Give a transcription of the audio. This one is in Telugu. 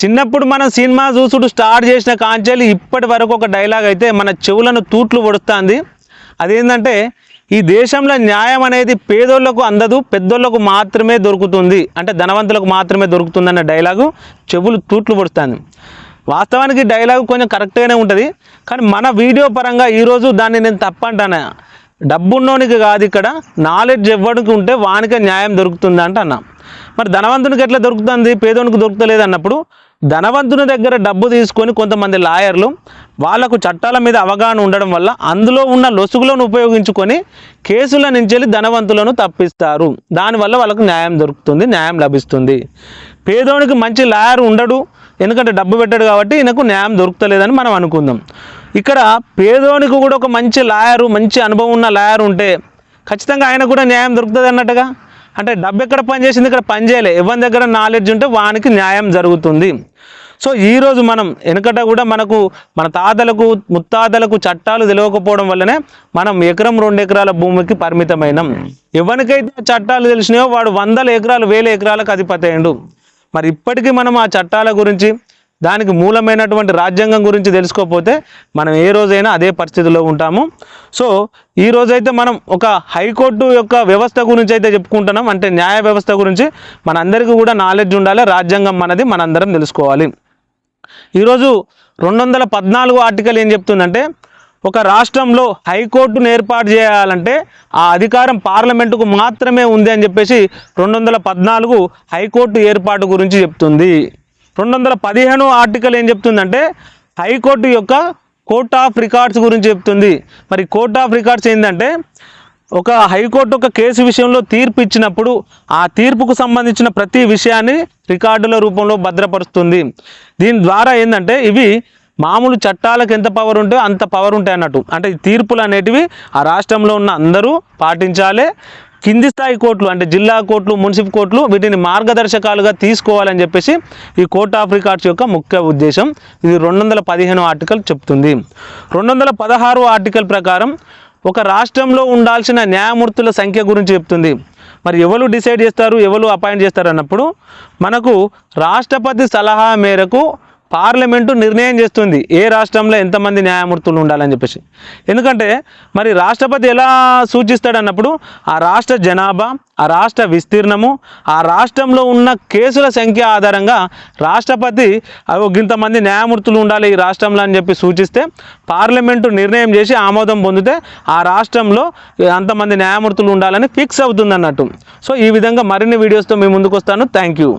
చిన్నప్పుడు మనం సినిమా చూసుడు స్టార్ట్ చేసిన కాంచెలు ఇప్పటి వరకు ఒక డైలాగ్ అయితే మన చెవులను తూట్లు పొడుస్తుంది. అదేంటంటే ఈ దేశంలో న్యాయం అనేది పేదోళ్ళకు అందదు పెద్దోళ్ళకు మాత్రమే దొరుకుతుంది. అంటే ధనవంతులకు మాత్రమే దొరుకుతుంది అన్న డైలాగు చెవులు తూట్లు పొడుస్తుంది. వాస్తవానికి డైలాగ్ కొంచెం కరెక్ట్గానే ఉంటుంది. కానీ మన వీడియో పరంగా ఈరోజు దాన్ని నేను తప్పంటాను? డబ్బున్నోనికి కాదు ఇక్కడ నాలెడ్జ్ ఎవ్వడికి ఉంటే వానికే న్యాయం దొరుకుతుంది అంట అన్నా మరి ధనవంతునికి ఎట్లా దొరుకుతుంది? పేదోనికి దొరుకుతలేదు అన్నప్పుడు ధనవంతుని దగ్గర డబ్బు తీసుకొని కొంతమంది లాయర్లు వాళ్ళకు చట్టాల మీద అవగాహన ఉండడం వల్ల అందులో ఉన్న లొసుగులను ఉపయోగించుకొని కేసుల నుంచి వెళ్ళి ధనవంతులను తప్పిస్తారు. దానివల్ల వాళ్ళకు న్యాయం దొరుకుతుంది న్యాయం లభిస్తుంది. పేదోనికి మంచి లాయర్ ఉండడు ఎందుకంటే డబ్బు పెట్టాడు కాబట్టి ఈయనకు న్యాయం దొరుకుతలేదని మనం అనుకుందాం. ఇక్కడ పేదోనికి కూడా ఒక మంచి లాయరు మంచి అనుభవం ఉన్న లాయర్ ఉంటే ఖచ్చితంగా ఆయన కూడా న్యాయం దొరుకుతుంది అన్నట్టుగా? అంటే డబ్బు ఎక్కడ పనిచేసింది ఇక్కడ పని చేయలే. ఎవరి దగ్గర నాలెడ్జ్ ఉంటే వానికి న్యాయం జరుగుతుంది. సో ఈరోజు మనం వెనుకట కూడా మనకు మన తాతలకు ముత్తాతలకు చట్టాలు తెలియకపోవడం వల్లనే మనం ఎకరం రెండు ఎకరాల భూమికి పరిమితమైనం. ఎవరికైతే చట్టాలు తెలిసినాయో వాడు వందల ఎకరాలు వేల ఎకరాలకు అధిపతి అయ్యిండు. మరి ఇప్పటికీ మనం ఆ చట్టాల గురించి దానికి మూలమైనటువంటి రాజ్యాంగం గురించి తెలుసుకోకపోతే మనం ఏ రోజైనా అదే పరిస్థితిలో ఉంటాము. సో ఈ రోజైతే మనం ఒక హైకోర్టు యొక్క వ్యవస్థ గురించి అయితే చెప్పుకుంటున్నాం. అంటే న్యాయ వ్యవస్థ గురించి మనందరికీ కూడా నాలెడ్జ్ ఉండాలి రాజ్యాంగం మనది మనందరం తెలుసుకోవాలి. ఈరోజు రెండు వందల పద్నాలుగు ఆర్టికల్ ఏం చెప్తుందంటే ఒక రాష్ట్రంలో హైకోర్టును ఏర్పాటు చేయాలంటే ఆ అధికారం పార్లమెంటుకు మాత్రమే ఉంది అని చెప్పేసి రెండు వందల పద్నాలుగు హైకోర్టు ఏర్పాటు గురించి చెప్తుంది. రెండు వందల పదిహేను ఆర్టికల్ ఏం చెప్తుందంటే హైకోర్టు యొక్క కోర్ట్ ఆఫ్ రికార్డ్స్ గురించి చెప్తుంది. మరి కోర్ట్ ఆఫ్ రికార్డ్స్ ఏంటంటే ఒక హైకోర్టు ఒక కేసు విషయంలో తీర్పు ఇచ్చినప్పుడు ఆ తీర్పుకు సంబంధించిన ప్రతి విషయాన్ని రికార్డుల రూపంలో భద్రపరుస్తుంది. దీని ద్వారా ఏంటంటే ఇవి మామూలు చట్టాలకు ఎంత పవర్ ఉంటే అంత పవర్ ఉంటాయి అన్నట్టు. అంటే ఈ తీర్పులు అనేటివి ఆ రాష్ట్రంలో ఉన్న అందరూ పాటించాలి కింది స్థాయి కోర్టులు అంటే జిల్లా కోర్టులు మున్సిపల్ కోర్టులు వీటిని మార్గదర్శకాలుగా తీసుకోవాలని చెప్పేసి ఈ కోర్ట్ ఆఫ్ రికార్డ్స్ యొక్క ముఖ్య ఉద్దేశం. ఇది రెండు వందల పదిహేను ఆర్టికల్ చెప్తుంది. రెండు వందల పదహారు ఆర్టికల్ ప్రకారం ఒక రాష్ట్రంలో ఉండాల్సిన న్యాయమూర్తుల సంఖ్య గురించి చెప్తుంది. మరి ఎవరు డిసైడ్ చేస్తారు ఎవరు అపాయింట్ చేస్తారు అన్నప్పుడు మనకు రాష్ట్రపతి సలహా మేరకు పార్లమెంటు నిర్ణయం చేస్తుంది. ఏ రాష్ట్రంలో ఎంతమంది న్యాయమూర్తులు ఉండాలని చెప్పేసి. ఎందుకంటే మరి రాష్ట్రపతి ఎలా సూచిస్తాడన్నప్పుడు ఆ రాష్ట్ర జనాభా ఆ రాష్ట్ర విస్తీర్ణము ఆ రాష్ట్రంలో ఉన్న కేసుల సంఖ్య ఆధారంగా రాష్ట్రపతి ఇంతమంది న్యాయమూర్తులు ఉండాలి ఈ రాష్ట్రంలో అని చెప్పి సూచిస్తే పార్లమెంటు నిర్ణయం చేసి ఆమోదం పొందితే ఆ రాష్ట్రంలో అంతమంది న్యాయమూర్తులు ఉండాలని ఫిక్స్ అవుతుంది అన్నట్టు సో ఈ విధంగా మరిన్ని వీడియోస్తో మీ ముందుకు వస్తాను థ్యాంక్ యూ.